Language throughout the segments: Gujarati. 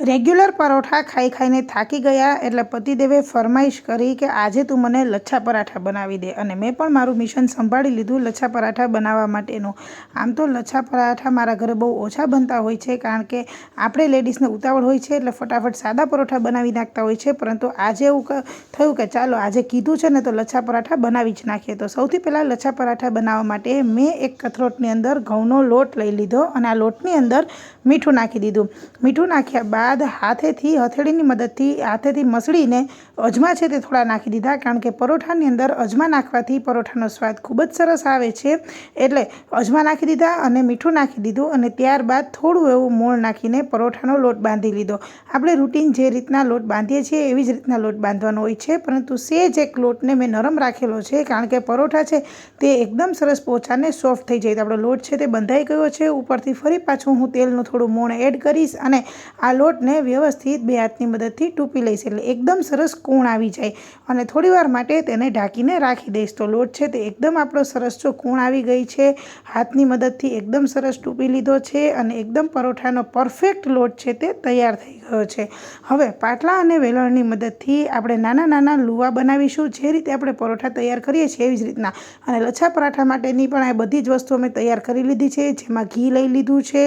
રેગ્યુલર પરોઠા ખાઈ ખાઈને થાકી ગયા એટલે પતિદેવે ફરમાઈશ કરી કે આજે તું મને લચ્છા પરાઠા બનાવી દે અને મેં પણ મારું મિશન સંભાળી લીધું લચ્છા પરાઠા બનાવવા માટેનું. આમ તો લચ્છા પરાઠા મારા ઘરે બહુ ઓછા બનતા હોય છે કારણ કે આપણે લેડીઝને ઉતાવળ હોય છે એટલે ફટાફટ સાદા પરોઠા બનાવી નાખતા હોય છે, પરંતુ આજે એવું થયું કે ચાલો આજે કીધું છે ને તો લચ્છા પરાઠા બનાવી જ નાખીએ. તો સૌથી પહેલાં લચ્છા પરાઠા બનાવવા માટે મેં એક કથરોટની અંદર ઘઉંનો લોટ લઈ લીધો અને આ લોટની અંદર મીઠું નાખી દીધું. મીઠું નાખ્યા બાદ હાથેથી હથેળીની મદદથી હાથેથી મસળીને અજમા છે તે થોડા નાખી દીધા, કારણ કે પરોઠાની અંદર અજમા નાખવાથી પરોઠાનો સ્વાદ ખૂબ જ સરસ આવે છે. એટલે અજમા નાખી દીધા અને મીઠું નાખી દીધું અને ત્યારબાદ થોડું એવું મોણ નાખીને પરોઠાનો લોટ બાંધી લીધો. આપણે રૂટીન જે રીતના લોટ બાંધીએ છીએ એવી જ રીતના લોટ બાંધવાનો હોય છે, પરંતુ સેજ એક લોટને મેં નરમ રાખેલો છે, કારણ કે પરોઠા છે તે એકદમ સરસ પોચાને સોફ્ટ થઈ જાય. આપણો લોટ છે તે બંધાઈ ગયો છે, ઉપરથી ફરી પાછું હું તેલનું થોડું મોણ એડ કરીશ અને આ લોટને વ્યવસ્થિત બે હાથની મદદથી ટૂંપી લઈશ એટલે એકદમ સરસ કૂણ આવી જાય. અને થોડીવાર માટે તેને ઢાંકીને રાખી દઈશ. તો લોટ છે તે એકદમ આપણો સરસ જો કૂણ આવી ગઈ છે, હાથની મદદથી એકદમ સરસ ટૂંપી લીધો છે અને એકદમ પરોઠાનો પરફેક્ટ લોટ છે તે તૈયાર થઈ ગયો છે. હવે પાટલા અને વેલણની મદદથી આપણે નાના નાના લુવા બનાવીશું. જે રીતે આપણે પરોઠા તૈયાર કરીએ છીએ એવી જ રીતના. અને લચ્છા પરાઠા માટેની પણ આ બધી જ વસ્તુઓ અમે તૈયાર કરી લીધી છે. જેમાં ઘી લઈ લીધું છે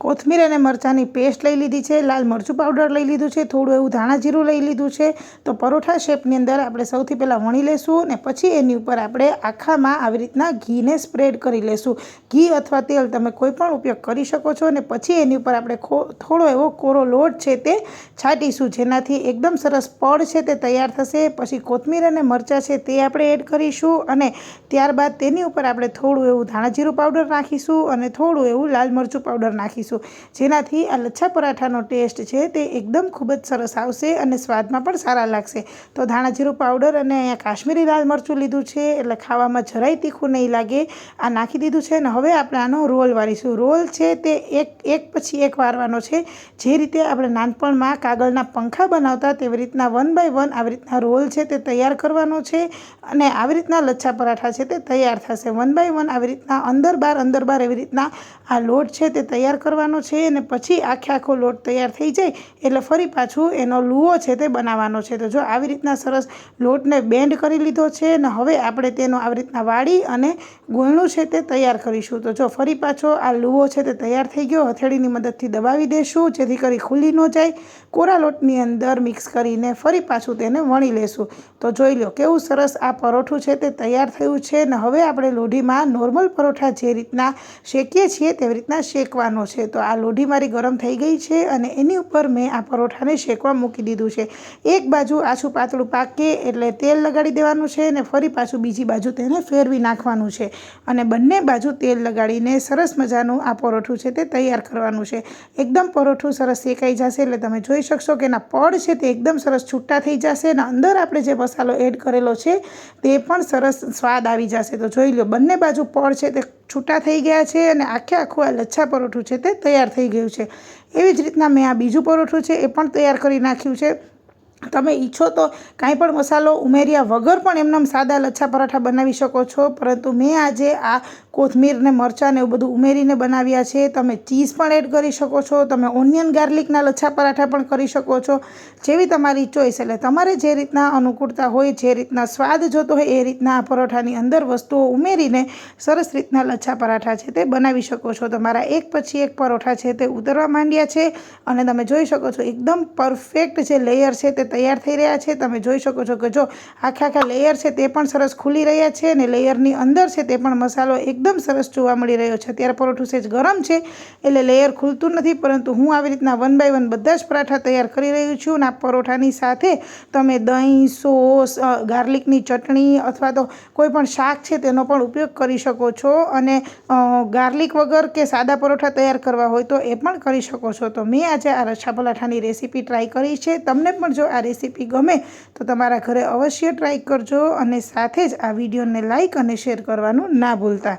કોથમીર અને મરચાંની પેસ્ટ લઈ લીધી છે, લાલ મરચું પાવડર લઈ લીધું છે, થોડું એવું ધાણા જીરું લઈ લીધું છે. તો પરોઠા શેપની અંદર આપણે સૌથી પહેલાં વણી લેશું અને પછી એની ઉપર આપણે આખામાં આવી રીતના ઘીને સ્પ્રેડ કરી લેશું. ઘી અથવા તેલ તમે કોઈ પણ ઉપયોગ કરી શકો છો અને પછી એની ઉપર આપણે થોડો એવો કોરો લોટ છે તે છાંટીશું, જેનાથી એકદમ સરસ પડ છે તે તૈયાર થશે. પછી કોથમીર અને મરચાં છે તે આપણે એડ કરીશું અને ત્યારબાદ તેની ઉપર આપણે થોડું એવું ધાણા જીરું પાવડર નાખીશું અને થોડું એવું લાલ મરચું પાવડર નાખીશું. જેનાથી આ લચ્છા પરાઠાનો ટેસ્ટ છે તે એકદમ ખૂબ જ સરસ આવશે અને સ્વાદમાં પણ સારા લાગશે. તો ધાણા જીરું પાવડર અને અહીંયા કાશ્મીરી લાલ મરચું લીધું છે એટલે ખાવામાં જરાય તીખું નહીં લાગે. આ નાખી દીધું છે અને હવે આપણે આનો રોલ વાળીશું. રોલ છે તે એક એક પછી એક વારવાનો છે. જે રીતે આપણે નાનપણમાં કાગળના પંખા બનાવતા તેવી રીતના વન બાય વન આવી રીતના રોલ છે તે તૈયાર કરવાનો છે અને આવી રીતના લચ્છા પરાઠા છે તે તૈયાર થશે. વન બાય વન આવી રીતના અંદર બાર અંદર બાર એવી રીતના આ લોટ છે તે તૈયાર કરવાનો છે અને પછી આખે આખો લોટ તૈયાર થઈ જાય એટલે ફરી પાછું એનો લુઓ છે તે બનાવવાનો છે. તો જો આવી રીતના સરસ લોટને બેન્ડ કરી લીધો છે અને હવે આપણે તેનો આવી રીતના વાળી અને ગોયણું છે તે તૈયાર કરીશું. તો જો ફરી પાછો આ લુઓ છે તે તૈયાર થઈ ગયો, હથેળીની મદદથી દબાવી દેશું જેથી કરી ખુલ્લી ન જાય. કોરા લોટની અંદર મિક્સ કરીને ફરી પાછું તેને વણી લેશું. તો જોઈ લો કેવું સરસ આ પરોઠું છે તે તૈયાર થયું છે અને હવે આપણે લોઢીમાં નોર્મલ પરોઠા જે રીતના શેકીએ છીએ તેવી રીતના શેકવાનો છે. તો આ લોઢી મારી ગરમ થઈ ગઈ છે અને એની ઉપર મેં આ પરોઠાને શેકવા મૂકી દીધું છે. એક બાજુ આછું પાતળું પાકે એટલે તેલ લગાડી દેવાનું છે અને ફરી પાછું બીજી બાજુ તેને ફેરવી નાખવાનું છે. અને બંને બાજુ તેલ લગાડીને સરસ મજાનું આ પરોઠું છે તે તૈયાર કરવાનું છે. એકદમ પરોઠું સરસ શેકાઈ જશે એટલે તમે જોઈ શકશો કે એના પડ છે તે એકદમ સરસ છૂટા થઈ જશે અને અંદર આપણે જે મસાલો એડ કરેલો છે તે પણ સરસ સ્વાદ આવી જશે. તો જોઈ લો, બંને બાજુ પડ છે તે છૂટા થઈ ગયા છે અને આખે આખું આ લચ્છા પરોઠું છે તે તૈયાર થઈ ગયું છે. એવી જ રીતના મેં આ બીજું પરોઠું છે એ પણ તૈયાર કરી નાખ્યું છે. તમે ઈચ્છો તો કાંઈ પણ મસાલો ઉમેર્યા વગર પણ એમનામ સાદા લચ્છા પરાઠા બનાવી શકો છો. પરંતુ મેં આજે આ કોથમીર મરચાંને એવું બધું ઉમેરીને બનાવ્યા છે. તમે ચીઝ પણ એડ કરી શકો છો. તમે ઓનિયન ગાર્લિકના લચ્છા પરાઠા પણ કરી શકો છો. જેવી તમારી ચોઈસ એટલે તમારે જે રીતના અનુકૂળતા હોય, જે રીતના સ્વાદ જોતો હોય, એ રીતના આ પરોઠાની અંદર વસ્તુઓ ઉમેરીને સરસ રીતના લચ્છા પરાઠા છે તે બનાવી શકો છો. તમારા એક પછી એક પરોઠા છે તે ઉતરવા માંડ્યા છે અને તમે જોઈ શકો છો એકદમ પરફેક્ટ જે લેયર છે તે તૈયાર થઈ રહ્યા છે. તમે જોઈ શકો છો કે જો આખા આખા લેયર છે તે પણ સરસ ખુલી રહ્યા છે અને લેયરની અંદર છે તે પણ મસાલો એકદમ સરસ જોવા મળી રહ્યો છે. અત્યારે પરોઠું સેજ ગરમ છે એટલે લેયર ખુલતું નથી, પરંતુ હું આવી રીતના વન બાય વન બધા જ પરાઠા તૈયાર કરી રહ્યું છું અને આ પરોઠાની સાથે તમે દહીં, સોસ ગાર્લિકની ચટણી અથવા તો કોઈ પણ શાક છે તેનો પણ ઉપયોગ કરી શકો છો અને ગાર્લિક વગર કે સાદા પરોઠા તૈયાર કરવા હોય તો એ પણ કરી શકો છો. તો મેં આજે આ રચ્છા પરાઠાની રેસીપી ટ્રાય કરી છે. તમને પણ જો આ રેસીપી ગમે તો તમારા ઘરે અવશ્ય ટ્રાય કરજો અને સાથે જ આ વિડીયોને લાઈક અને શેર કરવાનું ના ભૂલતા.